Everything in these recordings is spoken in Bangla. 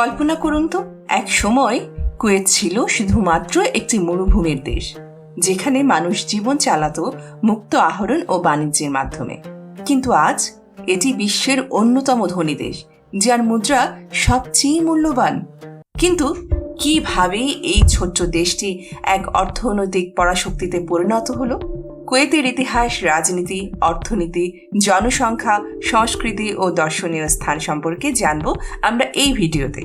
কল্পনা করুন তো, এক সময় কুয়েত ছিল শুধুমাত্র একটি মরুভূমির দেশ, যেখানে মানুষ জীবন চালাতো মুক্ত আহরণ ও বাণিজ্যের মাধ্যমে। কিন্তু আজ এটি বিশ্বের অন্যতম ধনী দেশ, যার মুদ্রা সবচেয়ে মূল্যবান। কিন্তু কীভাবে এই ছোট্ট দেশটি এক অর্থনৈতিক পরাশক্তিতে পরিণত হলো? কুয়েতের ইতিহাস, রাজনীতি, অর্থনীতি, জনসংখ্যা, সংস্কৃতি ও দর্শনীয় স্থান সম্পর্কে জানব আমরা এই ভিডিওতে।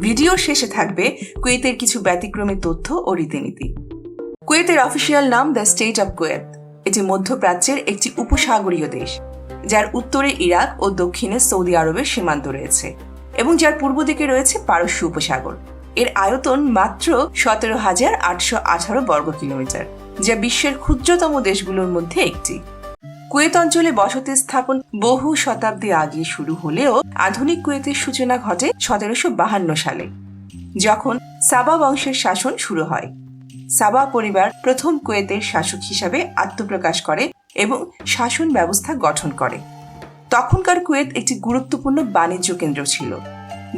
ভিডিও শেষে থাকবে কুয়েতের কিছু ব্যতিক্রমী তথ্য ও রীতিনীতি। কুয়েতের অফিসিয়াল নাম দ্য স্টেট অব কুয়েত। এটি মধ্যপ্রাচ্যের একটি উপসাগরীয় দেশ, যার উত্তরে ইরাক ও দক্ষিণে সৌদি আরবের সীমান্ত রয়েছে এবং যার পূর্ব দিকে রয়েছে পারস্য উপসাগর। এর আয়তন মাত্র সতেরো হাজার আটশো আঠারো বর্গ কিলোমিটার। যা বিশ্বের ক্ষুদ্রতম দেশগুলোর মধ্যে একটি। কুয়েত অঞ্চলে বসতি স্থাপন বহু শতাব্দী আগে শুরু হলেও আধুনিক কুয়েতের সূচনা ঘটে সতেরোশো বাহান্ন সালে, যখন সাবা বংশের শাসন শুরু হয়। সাবা পরিবার প্রথম কুয়েতের শাসক হিসাবে আত্মপ্রকাশ করে এবং শাসন ব্যবস্থা গঠন করে। তখনকার কুয়েত একটি গুরুত্বপূর্ণ বাণিজ্য কেন্দ্র ছিল,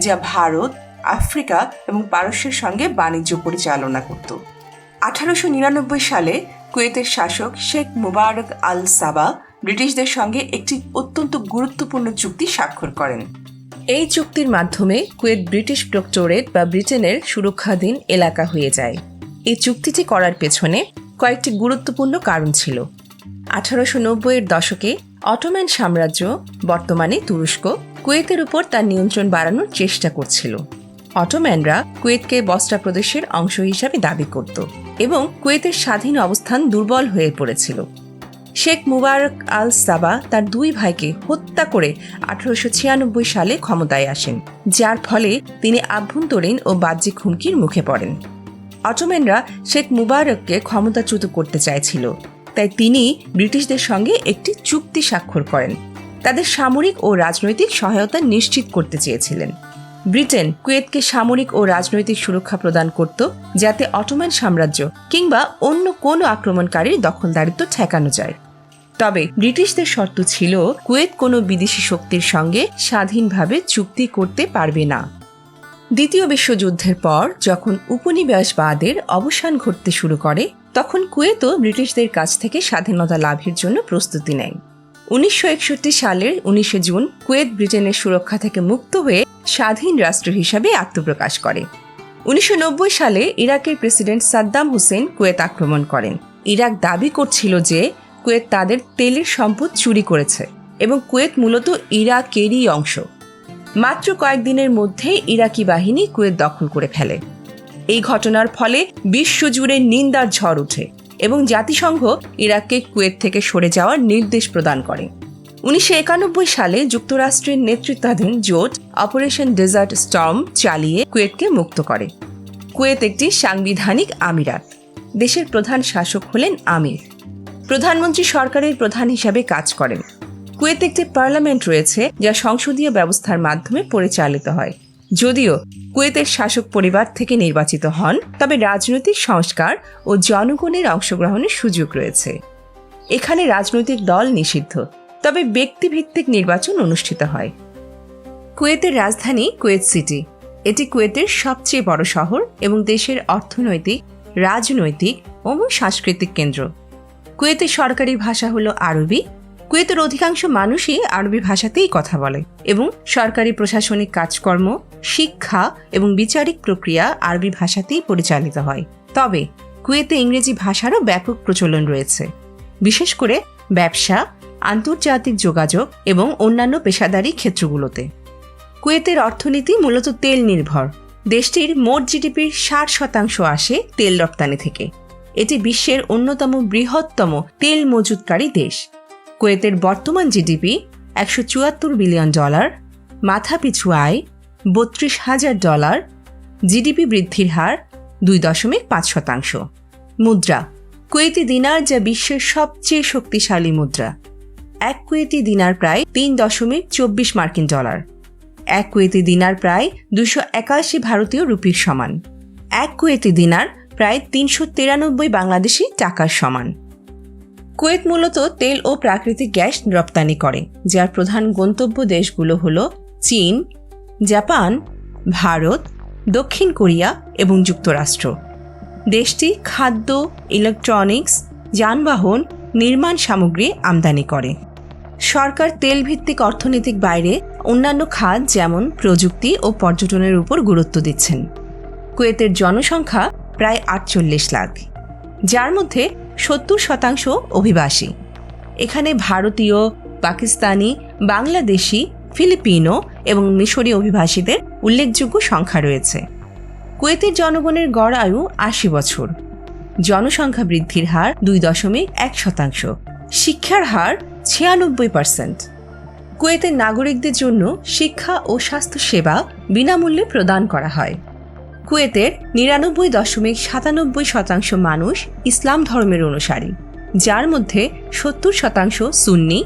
যা ভারত, আফ্রিকা এবং পারস্যের সঙ্গে বাণিজ্য পরিচালনা করত। আঠারোশো নিরানব্বই সালে কুয়েতের শাসক শেখ মুবারক আল সাবা ব্রিটিশদের সঙ্গে একটি অত্যন্ত গুরুত্বপূর্ণ চুক্তি স্বাক্ষর করেন। এই চুক্তির মাধ্যমে কুয়েত ব্রিটিশ প্রক্টোরেট বা ব্রিটেনের সুরক্ষাধীন এলাকা হয়ে যায়। এই চুক্তিটি করার পেছনে কয়েকটি গুরুত্বপূর্ণ কারণ ছিল। আঠারোশো নব্বইয়ের দশকে অটোম্যান সাম্রাজ্য, বর্তমানে তুরস্ক, কুয়েতের উপর তার নিয়ন্ত্রণ বাড়ানোর চেষ্টা করছিল। অটোম্যানরা কুয়েতকে বস্ত্রা প্রদেশের অংশ হিসাবে দাবি করত। এবং কুয়েতের স্বাধীন অবস্থান দুর্বল হয়ে পড়েছিল। শেখ মুবারক আল সাবা তার দুই ভাইকে হত্যা করে আঠারোশো ছিয়ানব্বই সালে ক্ষমতায় আসেন, যার ফলে তিনি আভ্যন্তরীণ ও বাহ্যিক হুমকির মুখে পড়েন। অটোম্যানরা শেখ মুবারককে ক্ষমতাচ্যুত করতে চাইছিল, তাই তিনি ব্রিটিশদের সঙ্গে একটি চুক্তি স্বাক্ষর করেন। তাদের সামরিক ও রাজনৈতিক সহায়তা নিশ্চিত করতে চেয়েছিলেন। ব্রিটেন কুয়েতকে সামরিক ও রাজনৈতিক সুরক্ষা প্রদান করত, যাতে অটোম্যান সাম্রাজ্য কিংবা অন্য কোনো আক্রমণকারীর দখলদারিত্ব ঠেকানো যায়। তবে ব্রিটিশদের শর্ত ছিল, কুয়েত কোনো বিদেশি শক্তির সঙ্গে স্বাধীনভাবে চুক্তি করতে পারবে না। দ্বিতীয় বিশ্বযুদ্ধের পর, যখন উপনিবেশবাদের অবসান ঘটতে শুরু করে, তখন কুয়েতও ব্রিটিশদের কাছ থেকে স্বাধীনতা লাভের জন্য প্রস্তুতি নেয়। উনিশশো একষট্টি সালের উনিশে জুন কুয়েত ব্রিটেনের সুরক্ষা থেকে মুক্ত হয়ে স্বাধীন রাষ্ট্র হিসাবে আত্মপ্রকাশ করে। উনিশশো নব্বই সালে ইরাকের প্রেসিডেন্ট সাদ্দাম হোসেন কুয়েত আক্রমণ করেন। ইরাক দাবি করছিল যে কুয়েত তাদের তেলের সম্পদ চুরি করেছে এবং কুয়েত মূলত ইরাকেরই অংশ। মাত্র কয়েকদিনের মধ্যে ইরাকি বাহিনী কুয়েত দখল করে ফেলে। এই ঘটনার ফলে বিশ্বজুড়ে নিন্দার ঝড় ওঠে এবং জাতিসংঘ ইরাককে কুয়েত থেকে সরে যাওয়ার নির্দেশ প্রদান করে। উনিশশো একানব্বই সালে যুক্তরাষ্ট্রের নেতৃত্বাধীন জোট অপারেশন ডেজার্ট স্টর্ম চালিয়ে কুয়েতকে মুক্ত করে। কুয়েত একটি সাংবিধানিক আমিরাত। দেশের প্রধান শাসক হলেন আমির। প্রধানমন্ত্রী সরকারের প্রধান হিসাবে কাজ করেন। কুয়েত একটি পার্লামেন্ট রয়েছে যা সংসদীয় ব্যবস্থার মাধ্যমে পরিচালিত হয়। যদিও কুয়েতের শাসক পরিবার থেকে নির্বাচিত হন, তবে রাজনৈতিক সংস্কার ও জনগণের অংশগ্রহণের সুযোগ রয়েছে। এখানে রাজনৈতিক দল নিষিদ্ধ, তবে ব্যক্তিভিত্তিক নির্বাচন অনুষ্ঠিত হয়। কুয়েতের রাজধানী কুয়েত সিটি, এটি কুয়েতের সবচেয়ে বড় শহর এবং দেশের অর্থনৈতিক, রাজনৈতিক ও সাংস্কৃতিক কেন্দ্র। কুয়েতের সরকারি ভাষা হলো আরবি কুয়েতের অধিকাংশ মানুষই আরবি ভাষাতেই কথা বলে এবং সরকারি প্রশাসনিক কাজকর্ম, শিক্ষা এবং বিচারিক প্রক্রিয়া আরবি ভাষাতেই পরিচালিত হয়। তবে কুয়েতে ইংরেজি ভাষারও ব্যাপক প্রচলন রয়েছে। বিশেষ করে ব্যবসা, আন্তর্জাতিক যোগাযোগ এবং অন্যান্য পেশাদারি ক্ষেত্রগুলোতে। কুয়েতের অর্থনীতি মূলত তেল নির্ভর। দেশটির মোট জিডিপির ষাট শতাংশ আসে তেল রপ্তানি থেকে। এটি বিশ্বের অন্যতম বৃহত্তম তেল মজুতকারী দেশ। কুয়েতের বর্তমান জিডিপি একশো চুয়াত্তর বিলিয়ন ডলার, মাথাপিছু আয় বত্রিশ হাজার ডলার, জিডিপি বৃদ্ধির হার দুই দশমিক পাঁচ শতাংশ। মুদ্রা, কুয়েতি দিনার যা বিশ্বের সবচেয়ে শক্তিশালী মুদ্রা। এক কুয়েতি দিনার প্রায় তিন দশমিক চব্বিশ মার্কিন ডলার। এক কুয়েতি দিনার প্রায় দুশো একাশি ভারতীয় রুপির সমান। এক কুয়েতি দিনার প্রায় তিনশো তিরানব্বই বাংলাদেশি টাকার সমান। কুয়েত মূলত তেল ও প্রাকৃতিক গ্যাস রপ্তানি করে, যার প্রধান গন্তব্য দেশগুলো হল চীন, জাপান, ভারত, দক্ষিণ কোরিয়া এবং যুক্তরাষ্ট্র। দেশটি খাদ্য, ইলেকট্রনিক্স, যানবাহন, নির্মাণ সামগ্রী আমদানি করে। সরকার তেল ভিত্তিক অর্থনৈতিক বাইরে অন্যান্য খাত যেমন প্রযুক্তি ও পর্যটনের উপর গুরুত্ব দিচ্ছেন। কুয়েতের জনসংখ্যা প্রায় আটচল্লিশ লাখ, যার মধ্যে সত্তর শতাংশ অভিবাসী। এখানে ভারতীয়, পাকিস্তানি, বাংলাদেশি, ফিলিপিনো এবং মিশরীয় অভিবাসীদের উল্লেখযোগ্য সংখ্যা রয়েছে। কুয়েতের জনগণের গড় আয়ু আশি বছর। জনসংখ্যা বৃদ্ধির হার দুই দশমিক এক শতাংশ। শিক্ষার হার ছিয়ানব্বই পার্সেন্ট কুয়েতের নাগরিকদের জন্য শিক্ষা ও স্বাস্থ্য সেবা বিনামূল্যে প্রদান করা হয়। কুয়েতের নিরানব্বই দশমিক সাতানব্বই শতাংশ মানুষ ইসলাম ধর্মের অনুসারী, যার মধ্যে সত্তর শতাংশ সুন্নি,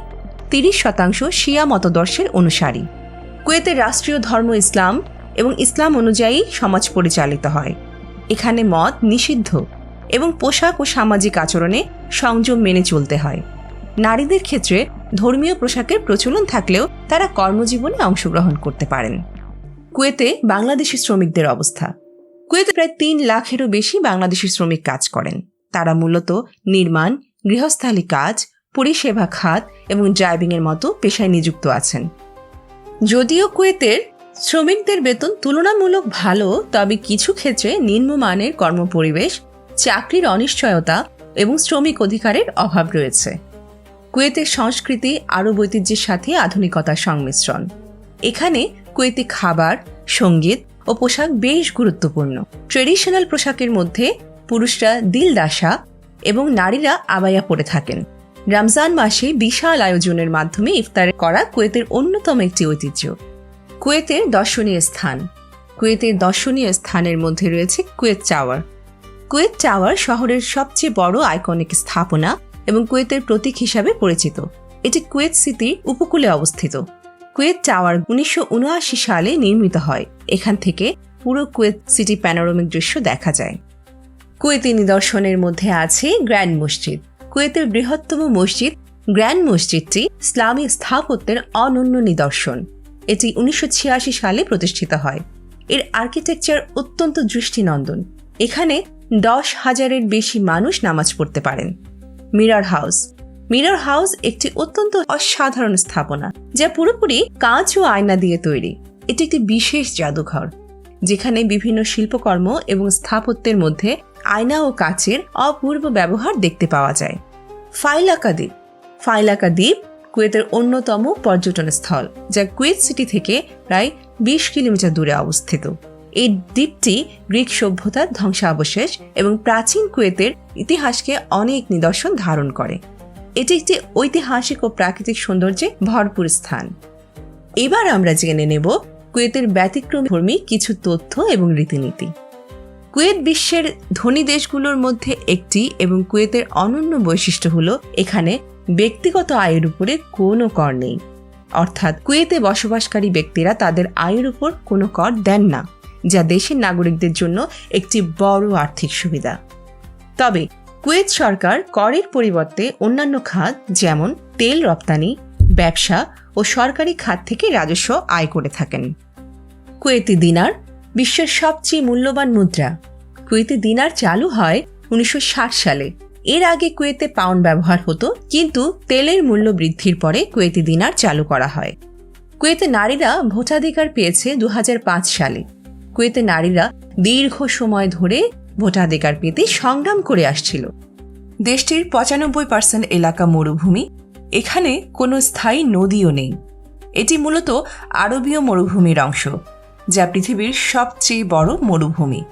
তিরিশ শতাংশ শিয়া মতদর্শের অনুসারী। কুয়েতের রাষ্ট্রীয় ধর্ম ইসলাম এবং ইসলাম অনুযায়ী সমাজ পরিচালিত হয়। এখানে মদ নিষিদ্ধ এবং পোশাক ও সামাজিক আচরণে সংযম মেনে চলতে হয়। নারীদের ক্ষেত্রে ধর্মীয় পোশাকের প্রচলন থাকলেও তারা কর্মজীবনে অংশগ্রহণ করতে পারেন। কুয়েতে বাংলাদেশি শ্রমিকদের অবস্থা। কুয়েতে প্রায় তিন লাখেরও বেশি বাংলাদেশি শ্রমিক কাজ করেন। তারা মূলত নির্মাণ, গৃহস্থালী কাজ, পরিষেবা খাত এবং ড্রাইভিংয়ের মতো পেশায় নিযুক্ত আছেন। যদিও কুয়েতের শ্রমিকদের বেতন তুলনামূলক ভালো, তবে কিছু ক্ষেত্রে নিম্নমানের কর্মপরিবেশ, চাকরির অনিশ্চয়তা এবং শ্রমিক অধিকারের অভাব রয়েছে। কুয়েতের সংস্কৃতি আরব ঐতিহ্যের সাথে আধুনিকতার সংমিশ্রণ। এখানে কুয়েতি খাবার, সংগীত ও পোশাক বেশ গুরুত্বপূর্ণ। ট্রেডিশনাল পোশাকের মধ্যে পুরুষরা দিল দাসা এবং নারীরা আবায়া পরে থাকেন। রমজান মাসে বিশাল আয়োজনের মাধ্যমে ইফতার করা কুয়েতের অন্যতম একটি ঐতিহ্য। কুয়েতের দর্শনীয় স্থান। কুয়েতের দর্শনীয় স্থানের মধ্যে রয়েছে কুয়েত টাওয়ার। কুয়েত টাওয়ার শহরের সবচেয়ে বড় আইকনিক স্থাপনা এবং কুয়েতের প্রতীক হিসাবে পরিচিত। এটি কুয়েত সিটির উপকূলে অবস্থিত। কুয়েত টাওয়ার উনিশশো উনআশি সালে নির্মিত হয়। এখান থেকে পুরো কুয়েত সিটি প্যানোরামিক দৃশ্য দেখা যায়। কুয়েতি নিদর্শনের মধ্যে আছে গ্র্যান্ড মসজিদ। কুয়েতের বৃহত্তম মসজিদ, গ্র্যান্ড মসজিদটি ইসলামী স্থাপত্যের অনন্য নিদর্শন। এটি উনিশশো ছিয়াশি সালে প্রতিষ্ঠিত হয়। এর আর্কিটেকচার অত্যন্ত দৃষ্টিনন্দন। এখানে দশ হাজারের বেশি মানুষ নামাজ পড়তে পারেন। মিরার হাউস মিরর হাউস একটি অত্যন্ত অসাধারণ স্থাপনা, যা পুরোপুরি কাঁচ ও আয়না দিয়ে তৈরি। এটি একটি বিশেষ জাদুঘর, যেখানে বিভিন্ন শিল্পকর্ম এবং স্থাপত্যের মধ্যে আয়না ও কাচের অপূর্ব ব্যবহার দেখতে পাওয়া যায়। ফাইলাকা দ্বীপ ফাইলাকা দ্বীপ কুয়েতের অন্যতম পর্যটন স্থল, যা কুয়েত সিটি থেকে প্রায় বিশ কিলোমিটার দূরে অবস্থিত। এই দ্বীপটি গ্রিক সভ্যতার ধ্বংসাবশেষ এবং প্রাচীন কুয়েতের ইতিহাসকে অনেক নিদর্শন ধারণ করে। এটি একটি ঐতিহাসিক ও প্রাকৃতিক সৌন্দর্যে ভরপুর স্থান। এবার আমরা জেনে নেব কুয়েতের ব্যতিক্রমধর্মী কিছু তথ্য এবং রীতিনীতি। কুয়েত বিশ্বের ধনী দেশগুলোর মধ্যে একটি এবং কুয়েতের অনন্য বৈশিষ্ট্য হল এখানে ব্যক্তিগত আয়ের উপরে কোনো কর নেই। অর্থাৎ কুয়েতে বসবাসকারী ব্যক্তিরা তাদের আয়ের উপর কোনো কর দেন না, যা দেশের নাগরিকদের জন্য একটি বড় আর্থিক সুবিধা। তবে কুয়েত সরকার করের পরিবর্তে অন্যান্য খাত যেমন তেল রপ্তানি, ব্যবসা ও সরকারি খাত থেকে রাজস্ব আয় করে থাকেন। কুয়েতি দিনার বিশ্বের সবচেয়ে মূল্যবান মুদ্রা। কুয়েতি দিনার চালু হয় উনিশশো ষাট সালে। এর আগে কুয়েতে পাউন্ড ব্যবহার হতো, কিন্তু তেলের মূল্য বৃদ্ধির পরে কুয়েতি দিনার চালু করা হয়। কুয়েতে নারীরা ভোটাধিকার পেয়েছে দু হাজার পাঁচ সালে। কুয়েতে নারীরা দীর্ঘ সময় ধরে ভোটাধিকার পেতে সংগ্রাম করে আসছিল। দেশটির পঁচানব্বই পার্সেন্ট এলাকা মরুভূমি, এখানে কোনো স্থায়ী নদীও নেই। এটি মূলত আরবীয় মরুভূমির অংশ, যা পৃথিবীর সবচেয়ে বড় মরুভূমি।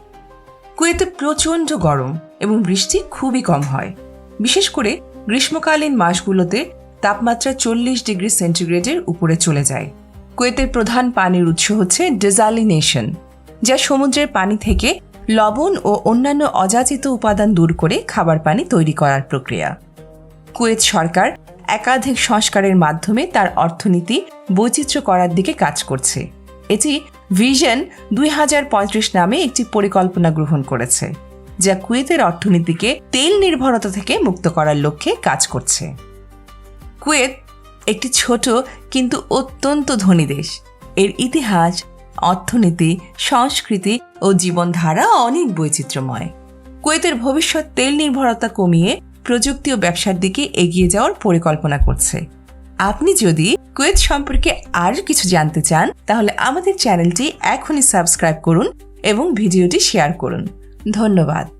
কুয়েতে প্রচণ্ড গরম এবং বৃষ্টি খুবই কম হয়। বিশেষ করে গ্রীষ্মকালীন মাসগুলোতে তাপমাত্রা চল্লিশ ডিগ্রি সেন্টিগ্রেডের উপরে চলে যায়। কুয়েতের প্রধান পানির উৎস হচ্ছে ডেজালিনেশন, যা সমুদ্রের পানি থেকে লবণ ও অন্যান্য অযাচিত উপাদান দূর করে খাবার পানি তৈরি করার প্রক্রিয়া। কুয়েত সরকার একাধিক সংস্কারের মাধ্যমে তার অর্থনীতি বৈচিত্র্য করার দিকে কাজ করছে। এটি ভিশন দুই হাজার পঁয়ত্রিশ নামে একটি পরিকল্পনা গ্রহণ করেছে, যা কুয়েতের অর্থনীতিকে তেল নির্ভরতা থেকে মুক্ত করার লক্ষ্যে কাজ করছে। কুয়েত একটি ছোট কিন্তু অত্যন্ত ধনী দেশ। এর ইতিহাস অর্থনীতি, সংস্কৃতি ও জীবনধারা অনেক বৈচিত্র্যময়। কুয়েতের ভবিষ্যৎ তেল নির্ভরতা কমিয়ে প্রযুক্তি ও ব্যবসার দিকে এগিয়ে যাওয়ার পরিকল্পনা করছে। আপনি যদি কুয়েত সম্পর্কে আর কিছু জানতে চান, তাহলে আমাদের চ্যানেলটি এখনই সাবস্ক্রাইব করুন এবং ভিডিওটি শেয়ার করুন। ধন্যবাদ।